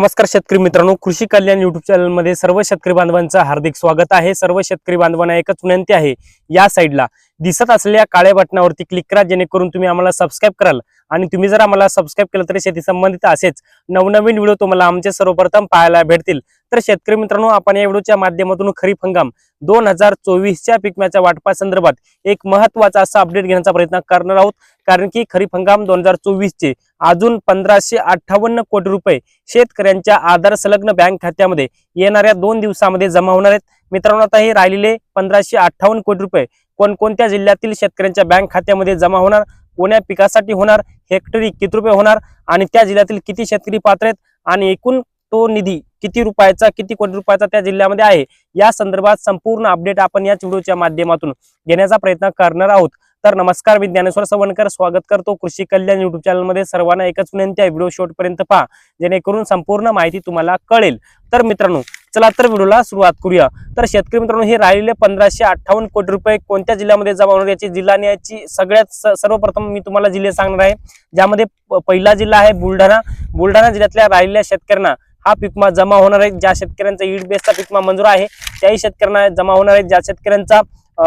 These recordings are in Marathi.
नमस्कार शेतकरी मित्रांनो कृषी कल्याण युट्यूब चॅनलमध्ये सर्व शेतकरी बांधवांचं हार्दिक स्वागत आहे. सर्व शेतकरी बांधवांना एकच विनंती आहे या साईडला दिसत असलेल्या काळ्या बटनावरती क्लिक करा जेणेकरून तुम्ही आम्हाला सबस्क्राईब कराल. आणि तुम्ही जर आम्हाला सबस्क्राईब केलं तर शेती संबंधित असेच नवनवीन व्हिडिओ तुम्हाला आमचे सर्वप्रथम पाहायला भेटतील. तर शेतकरी मित्रांनो आपण या व्हिडिओच्या माध्यमातून खरीप हंगाम दोन हजार चोवीसच्या पिकम्याच्या वाटपा संदर्भात एक महत्त्वाचा असा अपडेट घेण्याचा प्रयत्न करणार आहोत. कारण की खरीप हंगाम दोन हजार चोवीस चे अजून पंधराशे अठ्ठावन्न कोटी रुपये शेतकऱ्यांच्या आधार संलग्न बँक खात्यामध्ये येणाऱ्या दोन दिवसामध्ये जमा होणार आहेत. मित्रांनो आता हे राहिलेले पंधराशे अठ्ठावन्न कोटी रुपये कोणकोणत्या जिल्ह्यातील शेतकऱ्यांच्या बँक खात्यामध्ये जमा होणार कोण्या पिकासाठी होणार हेक्टरी किती रुपये होणार आणि त्या जिल्ह्यातील किती शेतकरी पात्र आहेत आणि एकूण तो निधी किती रुपयाचा किती कोटी रुपयाचा त्या जिल्ह्यामध्ये आहे या संदर्भात संपूर्ण अपडेट आपण याच व्हिडिओच्या माध्यमातून घेण्याचा प्रयत्न करणार आहोत. तर नमस्कार मी ज्ञानेश्वर सवणकर स्वागत करतो कृषी कल्याण युट्यूब चॅनलमध्ये सर्वांना एकच विनंती आहे व्हिडिओ शेवटपर्यंत पहा जेणेकरून संपूर्ण माहिती तुम्हाला कळेल. तर मित्रांनो चला तर व्हिडिओला सुरुवात करूया. तर शेतकरी मित्रांनो हे राहिलेले पंधराशे अठ्ठावन्न कोटी रुपये कोणत्या जिल्ह्यामध्ये जमा होणार याची जिल्हा आणि याची सगळ्यात स- सर्वप्रथम मी तुम्हाला जिल्हे सांगणार आहे. ज्यामध्ये प- पहिला जिल्हा आहे बुलढाणा. बुलढाणा जिल्ह्यातल्या राहिलेल्या शेतकऱ्यांना हा पिकमा जमा होणार आहे. ज्या शेतकऱ्यांचा ईड बेसचा पिकमा मंजूर आहे त्याही शेतकऱ्यांना जमा होणार आहे. ज्या शेतकऱ्यांचा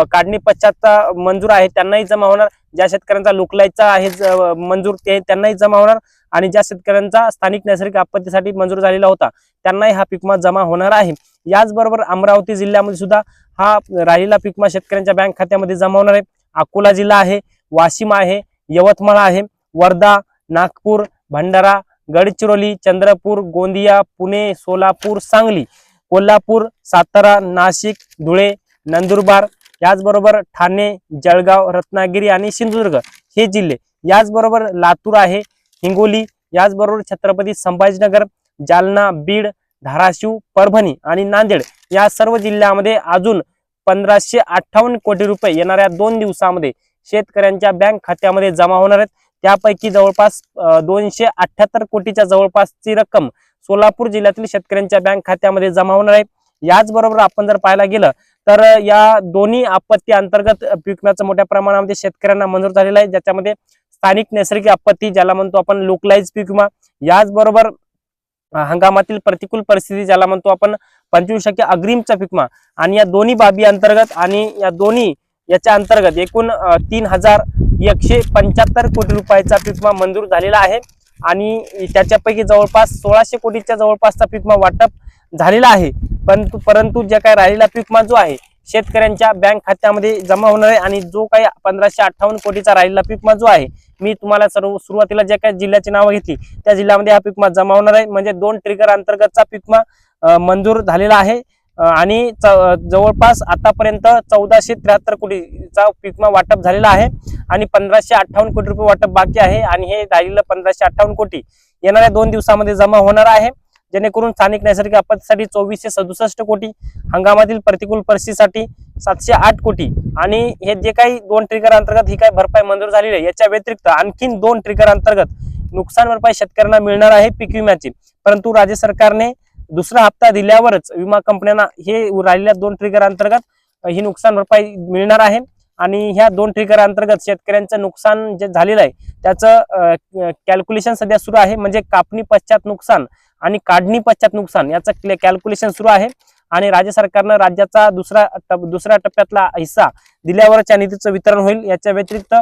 काढणी पश्चातचा मंजूर आहे त्यांनाही जमा होणार. ज्या शेतकऱ्यांचा लोकलाईचा आहे ज- मंजूर ते त्यांनाही जमा होणार. आणि ज्या शेतकऱ्यांचा स्थानिक नैसर्गिक आपत्तीसाठी मंजूर झालेला होता त्यांनाही हा पिकमा जमा होणार आहे. याचबरोबर अमरावती जिल्ह्यामध्ये सुद्धा हा राहिलेला पिकमा शेतकऱ्यांच्या बँक खात्यामध्ये जमा होणार आहे. अकोला जिल्हा आहे वाशिम आहे यवतमाळ आहे वर्धा नागपूर भंडारा गडचिरोली चंद्रपूर गोंदिया पुणे सोलापूर सांगली कोल्हापूर सातारा नाशिक धुळे नंदुरबार याचबरोबर ठाणे जळगाव रत्नागिरी आणि सिंधुदुर्ग हे जिल्हे. याचबरोबर लातूर आहे हिंगोली याचबरोबर छत्रपती संभाजीनगर जालना बीड धाराशिव परभणी आणि नांदेड या सर्व जिल्ह्यामध्ये अजून पंधराशे अठ्ठावन्न कोटी रुपये येणाऱ्या दोन दिवसामध्ये शेतकऱ्यांच्या बँक खात्यामध्ये जमा होणार आहेत. त्यापैकी जवळपास दोनशे अठ्याहत्तर कोटीच्या जवळपासची रक्कम सोलापूर जिल्ह्यातील शेतकऱ्यांच्या बँक खात्यामध्ये जमा होणार आहे. याचबरोबर आपण जर पाहायला गेलं तर या दोन्ही आपत्ती अंतर्गत पिकण्याचं मोठ्या प्रमाणामध्ये शेतकऱ्यांना मंजूर झालेलं आहे. ज्याच्यामध्ये स्थानिक नैसर्गिक आपत्ती ज्याला म्हणतो आपण लोकलाईज पीक विमा याचबरोबर हंगामातील प्रतिकूल परिस्थिती ज्याला म्हणतो आपण पंचवीस टक्के अग्रिमचा पीक विमा. आणि या दोन्ही बाबी अंतर्गत आणि या दोन्ही याच्या अंतर्गत एकूण तीन हजार एकशे पंच्याहत्तर कोटी रुपयाचा पीक विमा मंजूर झालेला आहे. आणि त्याच्यापैकी जवळपास सोळाशे कोटीच्या जवळपासचा पीक विमा वाटप झालेला आहे. परंतु परंतु जे काही राहिलेला पीक विमा जो आहे शेतकऱ्यांच्या बँक खात्यामध्ये जमा होणार आहे आणि जो काही पंधराशे अठ्ठावन्न कोटीचा राहिलेला पीक विमा जो आहे मी तुम्हाला सर्व सुरुवातीला ज्या काही जिल्ह्याची नावं घेतली त्या जिल्ह्यामध्ये हा पीक जमा होणार आहे. म्हणजे दोन ट्रिगर अंतर्गतचा पीक मंजूर झालेला आहे. आणि च- जवळपास आतापर्यंत चौदाशे त्र्याहत्तर कोटीचा पीकमा वाटप झालेला आहे आणि पंधराशे अठ्ठावन्न कोटी रुपये वाटप बाकी आहे आणि हे राहिलेलं पंधराशे अठ्ठावन्न कोटी येणाऱ्या दोन दिवसामध्ये जमा होणार आहे. जेणेकरून स्थानिक नैसर्गिक आपत्तीसाठी चोवीसशे सदुसष्ट कोटी हंगामातील प्रतिकूल परिस्थितीसाठी सातशे आठ कोटी. आणि हे जे काही दोन ट्रिगर अंतर्गत ही काही भरपाई मंजूर झालेली आहे याच्या व्यतिरिक्त आणखीन दोन ट्रिगर अंतर्गत नुकसान भरपाई शेतकऱ्यांना मिळणार आहे पीक विम्याची. परंतु राज्य सरकारने दुसरा हप्ता दिल्यावरच विमा कंपन्यांना हे राहिलेल्या दोन ट्रिगर अंतर्गत ही नुकसान भरपाई मिळणार आहे. आणि ह्या दोन ट्रिगर अंतर्गत शेतकऱ्यांचं नुकसान जे झालेलं आहे त्याचं कॅल्क्युलेशन सध्या सुरू आहे. म्हणजे कापणी पश्चात नुकसान आणि काढणी पश्चात नुकसान याचं कॅल्क्युलेशन सुरू आहे. आणि राज्य सरकारनं राज्याचा दुसरा टप- दुसऱ्या टप्प्यातला हिस्सा दिल्यावरच या निधीचं वितरण होईल. याच्या व्यतिरिक्त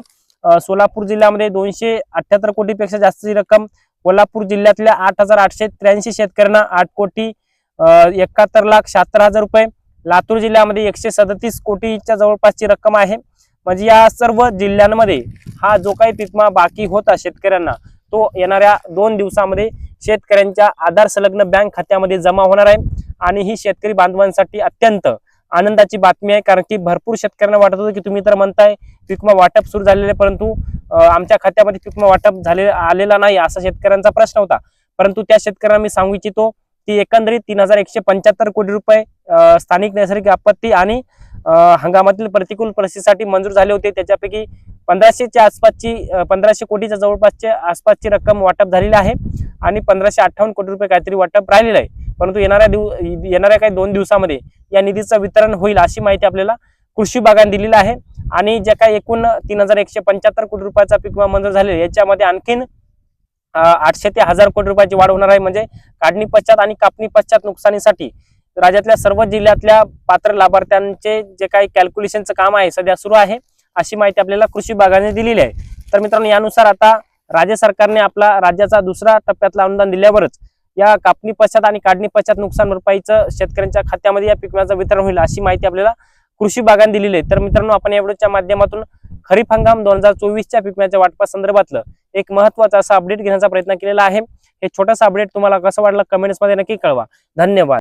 सोलापूर जिल्ह्यामध्ये दोनशे अठ्याहत्तर कोटीपेक्षा जास्तीची रक्कम कोल्हापूर जिल्ह्यातल्या आठ हजार आठशे त्र्याऐंशी शेतकऱ्यांना आठ कोटी एकाहत्तर लाख शहात्तर हजार रुपये लातूर जिल्ह्यामध्ये एकशे सदतीस कोटीच्या जवळपासची रक्कम आहे. म्हणजे या सर्व जिल्ह्यांमध्ये हा जो काही पिकमा बाकी होता शेतकऱ्यांना तो येणाऱ्या दोन दिवसामध्ये शेतकऱ्यांच्या आधार संलग्न बँक खात्यामध्ये जमा होणार आहे. आणि ही शेतकरी बांधवांसाठी अत्यंत आनंदाची बातमी आहे कारण की भरपूर शेतकऱ्यांना वाटत होतं की तुम्ही तर म्हणताय पिकमा वाटप सुरू झालेले आहे, परंतु आमच्या खात्यामध्ये पिकमा वाटप झाले आलेला नाही असा शेतकऱ्यांचा प्रश्न होता. परंतु त्या शेतकऱ्यांना मी सांगू इच्छितो की एकंदरीत तीन हजार एकशे पंच्याहत्तर कोटी रुपये अं, स्थानिक नैसर्गिक आपत्ती आणि अं, हंगामातील प्रतिकूल परिस्थितीसाठी मंजूर झाले होते. त्याच्यापैकी पंधराशेच्या आसपासची पंधराशे कोटीच्या जवळपासच्या आसपासची रक्कम वाटप झालेली आहे आणि पंधराशे अठ्ठावन्न कोटी रुपये काहीतरी वाटप राहिलेलं आहे. परंतु येणाऱ्या दिव येणाऱ्या काही दोन दिवसामध्ये या निधीचं वितरण होईल अशी माहिती आपल्याला कृषी विभागाने दिलेली आहे. आणि जे काही एकूण तीन हजार एकशे पंच्याहत्तर कोटी रुपयाचा पीक विमा मंजूर झालेला याच्यामध्ये आणखीन आठशे ते हजार कोटी रुपयाची वाढ होणार आहे. म्हणजे काढणी पश्चात आणि कापणी पश्चात नुकसानीसाठी राज्यातल्या सर्व जिल्ह्यातल्या पात्र लाभार्थ्यांचे जे काही कॅल्क्युलेशनचं काम आहे सध्या सुरू आहे. अशी माहिती आपल्याला कृषी विभागाने दिलेली आहे. तर मित्रांनो यानुसार आता राज्य सरकारने आपला राज्याचा दुसरा टप्प्यातला अनुदान दिल्यावरच या कापणी पश्चात आणि काढणी पश्चात नुकसान भरपाईचं शेतकऱ्यांच्या खात्यामध्ये या पिकांचं वितरण होईल अशी माहिती आपल्याला कृषी विभागाने दिलेली आहे. तर मित्रांनो आपण या व्हिडिओच्या माध्यमातून खरीप हंगाम दोन हजार चोवीसच्या पिकम्याच्या वाटपा वाटपासंदर्भातलं एक महत्त्वाचा असा अपडेट घेण्याचा प्रयत्न केलेला आहे. हे छोटासा अपडेट तुम्हाला कसं वाटलं कमेंट्समध्ये नक्की कळवा. धन्यवाद.